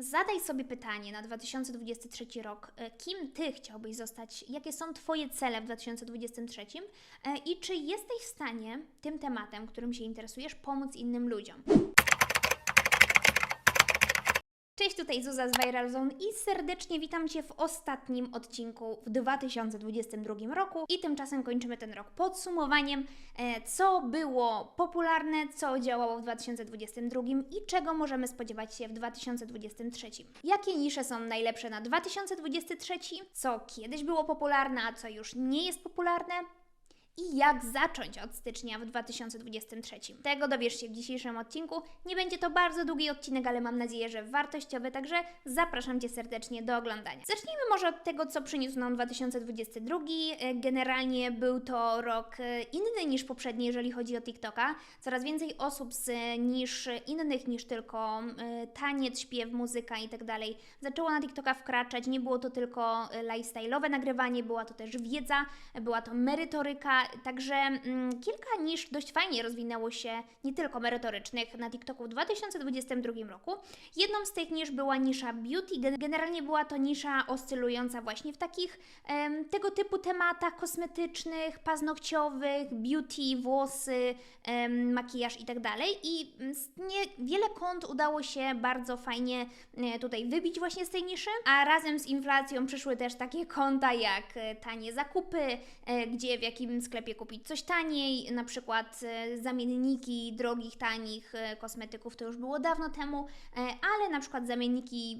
Zadaj sobie pytanie na 2023 rok, e, kim Ty chciałbyś zostać, jakie są Twoje cele w 2023 e, i czy jesteś w stanie tym tematem, którym się interesujesz, pomóc innym ludziom. Cześć, tutaj Zuza z Viral Zone i serdecznie witam Cię w ostatnim odcinku w 2022 roku. I tymczasem kończymy ten rok podsumowaniem, e, co było popularne, co działało w 2022 i czego możemy spodziewać się w 2023. Jakie nisze są najlepsze na 2023, co kiedyś było popularne, a co już nie jest popularne, i jak zacząć od stycznia w 2023. Tego dowiesz się w dzisiejszym odcinku. Nie będzie to bardzo długi odcinek, ale mam nadzieję, że wartościowy, także zapraszam Cię serdecznie do oglądania. Zacznijmy może od tego, co przyniósł nam 2022. Generalnie był to rok e, inny niż poprzedni, jeżeli chodzi o TikToka. Coraz więcej osób z niż innych niż tylko e, taniec, śpiew, muzyka i tak zaczęło na TikToka wkraczać. Nie było to tylko e, lifestyle'owe nagrywanie, była to też wiedza, była to merytoryka, Także mm, kilka nisz dość fajnie rozwinęło się, nie tylko merytorycznych, na TikToku w 2022 roku. Jedną z tych nisz była nisza beauty. Generalnie była to nisza oscylująca właśnie w takich em, tego typu tematach kosmetycznych, paznokciowych, beauty, włosy, em, makijaż i tak dalej. I z nie, wiele kont udało się bardzo fajnie e, tutaj wybić właśnie z tej niszy, a razem z inflacją przyszły też takie konta jak e, tanie zakupy, e, gdzie w jakim sklepie sklepie kupić coś taniej, na przykład e, zamienniki drogich, tanich e, kosmetyków to już było dawno temu, e, ale na przykład zamienniki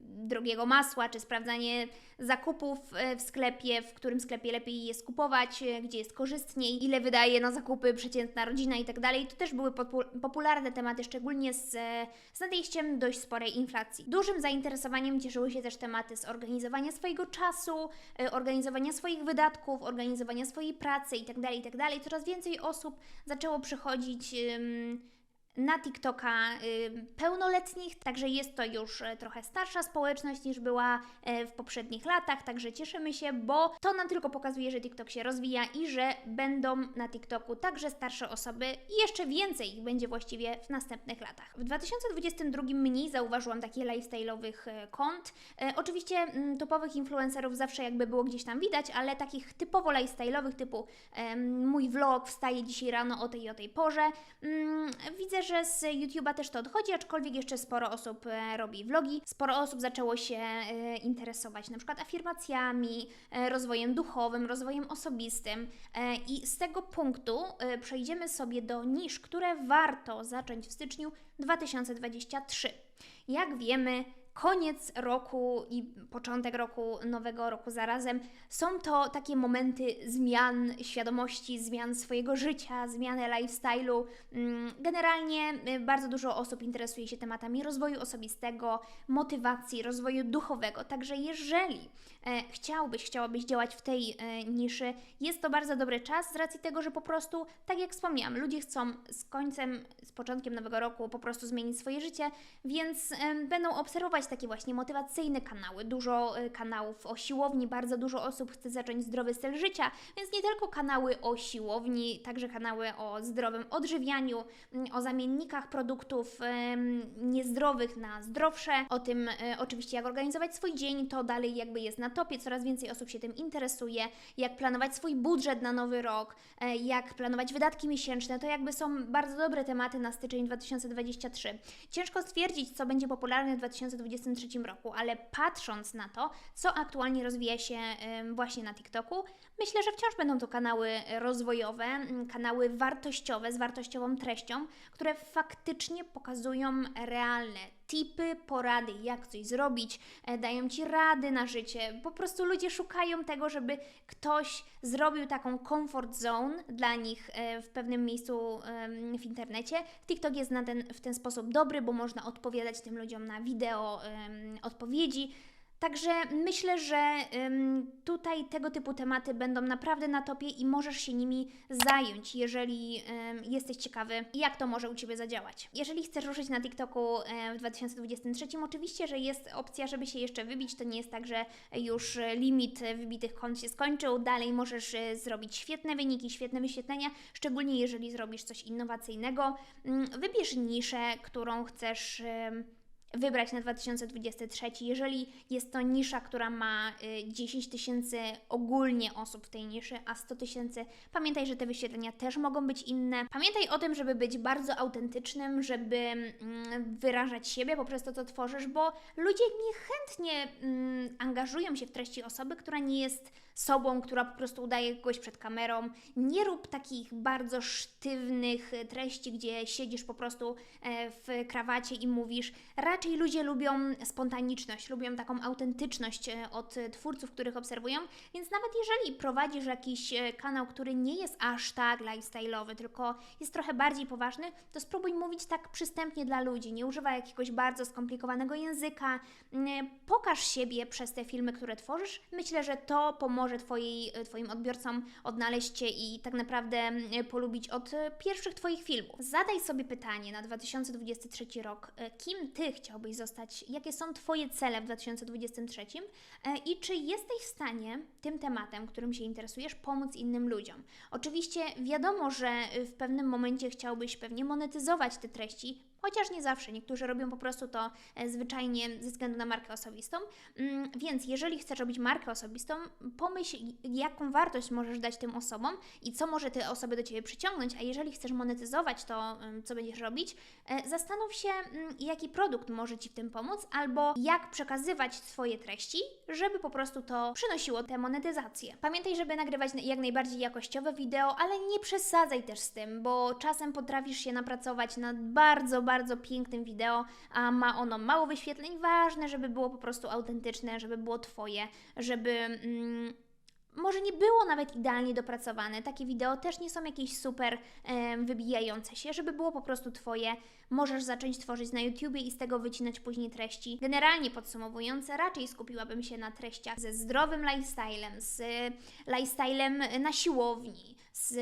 drogiego masła, czy sprawdzanie zakupów w sklepie, w którym sklepie lepiej jest kupować, gdzie jest korzystniej, ile wydaje na zakupy przeciętna rodzina i tak dalej. To też były popularne tematy, szczególnie z, z nadejściem dość sporej inflacji. Dużym zainteresowaniem cieszyły się też tematy z organizowania swojego czasu, organizowania swoich wydatków, organizowania swojej pracy, pracy tak tak coraz więcej osób zaczęło przychodzić na TikToka pełnoletnich, także jest to już e, trochę starsza społeczność niż była e, w poprzednich latach, także cieszymy się, bo to nam tylko pokazuje, że TikTok się rozwija i że będą na TikToku także starsze osoby i jeszcze więcej ich będzie właściwie w następnych latach. W 2022 mniej zauważyłam takich lifestyle'owych e, kont. Oczywiście mm, topowych influencerów zawsze jakby było gdzieś tam widać, ale takich typowo lifestyle'owych typu mój vlog wstaje dzisiaj rano o tej i o tej porze. Mm, widzę, że z YouTube'a też to odchodzi, aczkolwiek jeszcze sporo osób e, robi vlogi. Sporo osób zaczęło się e, interesować na przykład afirmacjami, e, rozwojem duchowym, rozwojem osobistym. I z tego punktu przejdziemy sobie do nisz, które warto zacząć w styczniu 2023. Jak wiemy, koniec roku i początek roku, nowego roku zarazem, są to takie momenty zmian świadomości, zmian swojego życia, zmiany lifestyle'u. Mm, generalnie y, bardzo dużo osób interesuje się tematami rozwoju osobistego, motywacji, rozwoju duchowego. Także jeżeli e, chciałbyś, chciałabyś działać w tej e, niszy, jest to bardzo dobry czas z racji tego, że po prostu, tak jak wspomniałam, ludzie chcą z końcem, z początkiem nowego roku po prostu zmienić swoje życie, więc będą obserwować takie właśnie motywacyjne kanały, dużo y, kanałów o siłowni, bardzo dużo osób chce zacząć zdrowy styl życia, więc nie tylko kanały o siłowni, także kanały o zdrowym odżywianiu, o zamiennikach produktów niezdrowych na zdrowsze, o tym y, oczywiście jak organizować swój dzień, to dalej jakby jest na topie, coraz więcej osób się tym interesuje, jak planować swój budżet na nowy rok, e, jak planować wydatki miesięczne, to jakby są bardzo dobre tematy na styczeń 2023. Ciężko stwierdzić, co będzie popularne w 2023 2023 roku, ale patrząc na to, co aktualnie rozwija się właśnie na TikToku, myślę, że wciąż będą to kanały rozwojowe, kanały wartościowe z wartościową treścią, które faktycznie pokazują realne tipy, porady, jak coś zrobić, e, dają Ci rady na życie. Po prostu ludzie szukają tego, żeby ktoś zrobił taką comfort zone dla nich e, w pewnym miejscu w internecie. TikTok jest ten, w ten sposób dobry, bo można odpowiadać tym ludziom na wideo odpowiedzi. Także myślę, że tutaj tego typu tematy będą naprawdę na topie i możesz się nimi zająć, jeżeli jesteś ciekawy, jak to może u Ciebie zadziałać. Jeżeli chcesz ruszyć na TikToku ym, w 2023, oczywiście, że jest opcja, żeby się jeszcze wybić. To nie jest tak, że już limit wybitych kont się skończył. Dalej możesz zrobić świetne wyniki, świetne wyświetlenia, szczególnie jeżeli zrobisz coś innowacyjnego. Wybierz niszę, którą chcesz wybrać na 2023. Jeżeli jest to nisza, która ma y, 10 tysięcy ogólnie osób w tej niszy, a 100 tysięcy, pamiętaj, że te wyświetlenia też mogą być inne. Pamiętaj o tym, żeby być bardzo autentycznym, żeby mm, wyrażać siebie poprzez to, co tworzysz, bo ludzie niechętnie mm, angażują się w treści osoby, która nie jest sobą, która po prostu udaje kogoś przed kamerą. Nie rób takich bardzo sztywnych treści, gdzie siedzisz po prostu e, w krawacie i mówisz. Ludzie lubią spontaniczność, lubią taką autentyczność e, od e, twórców, których obserwują, więc nawet jeżeli prowadzisz jakiś e, kanał, który nie jest aż tak lifestyle'owy, tylko jest trochę bardziej poważny, to spróbuj mówić tak przystępnie dla ludzi. Nie używaj jakiegoś bardzo skomplikowanego języka. Mm, Pokaż siebie przez te filmy, które tworzysz. Myślę, że to pomoże twojej, e, Twoim odbiorcom odnaleźć Cię i tak naprawdę mm, polubić od e, pierwszych Twoich filmów. Zadaj sobie pytanie na 2023 rok, e, kim Ty chciałbyś zostać, jakie są Twoje cele w 2023 e, i czy jesteś w stanie tym tematem, którym się interesujesz, pomóc innym ludziom. Oczywiście wiadomo, że e, w pewnym momencie chciałbyś pewnie monetyzować te treści, Chociaż nie zawsze, niektórzy robią po prostu to e, zwyczajnie ze względu na markę osobistą. Mm, Więc jeżeli chcesz robić markę osobistą, pomyśl, jaką wartość możesz dać tym osobom i co może te osoby do Ciebie przyciągnąć, a jeżeli chcesz monetyzować to, ym, co będziesz robić, e, zastanów się, mm, jaki produkt może Ci w tym pomóc, albo jak przekazywać swoje treści, żeby po prostu to przynosiło tę monetyzację. Pamiętaj, żeby nagrywać jak najbardziej jakościowe wideo, ale nie przesadzaj też z tym, bo czasem potrafisz się napracować nad bardzo, bardzo pięknym wideo, a ma ono mało wyświetleń. Ważne, żeby było po prostu autentyczne, żeby było Twoje, żeby. Mm, może nie było nawet idealnie dopracowane. Takie wideo też nie są jakieś super wybijające się, żeby było po prostu Twoje. Możesz zacząć tworzyć na YouTubie i z tego wycinać później treści. Generalnie podsumowując, raczej skupiłabym się na treściach ze zdrowym lifestylem, z lifestylem na siłowni, z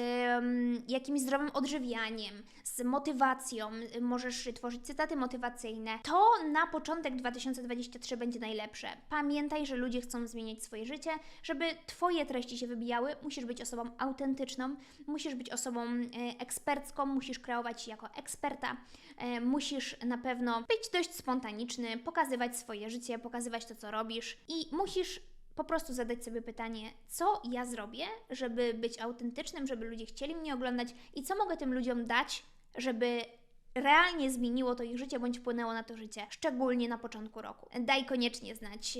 jakimś zdrowym odżywianiem, z motywacją. Możesz tworzyć cytaty motywacyjne. To na początek 2023 będzie najlepsze. Pamiętaj, że ludzie chcą zmieniać swoje życie. Żeby Twoje treści się wybijały, musisz być osobą autentyczną, musisz być osobą e, ekspercką, musisz kreować się jako eksperta, e, musisz na pewno być dość spontaniczny, pokazywać swoje życie, pokazywać to, co robisz i musisz po prostu zadać sobie pytanie, co ja zrobię, żeby być autentycznym, żeby ludzie chcieli mnie oglądać i co mogę tym ludziom dać, żeby realnie zmieniło to ich życie bądź wpłynęło na to życie, szczególnie na początku roku. Daj koniecznie znać,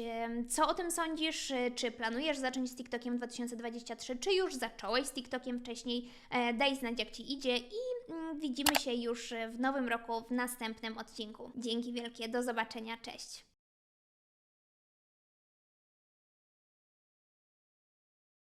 co o tym sądzisz, e, czy planujesz zacząć z TikTokiem w 2023, czy już zacząłeś z TikTokiem wcześniej. E, Daj znać, jak Ci idzie i mm, widzimy się już w nowym roku w następnym odcinku. Dzięki wielkie, do zobaczenia, cześć!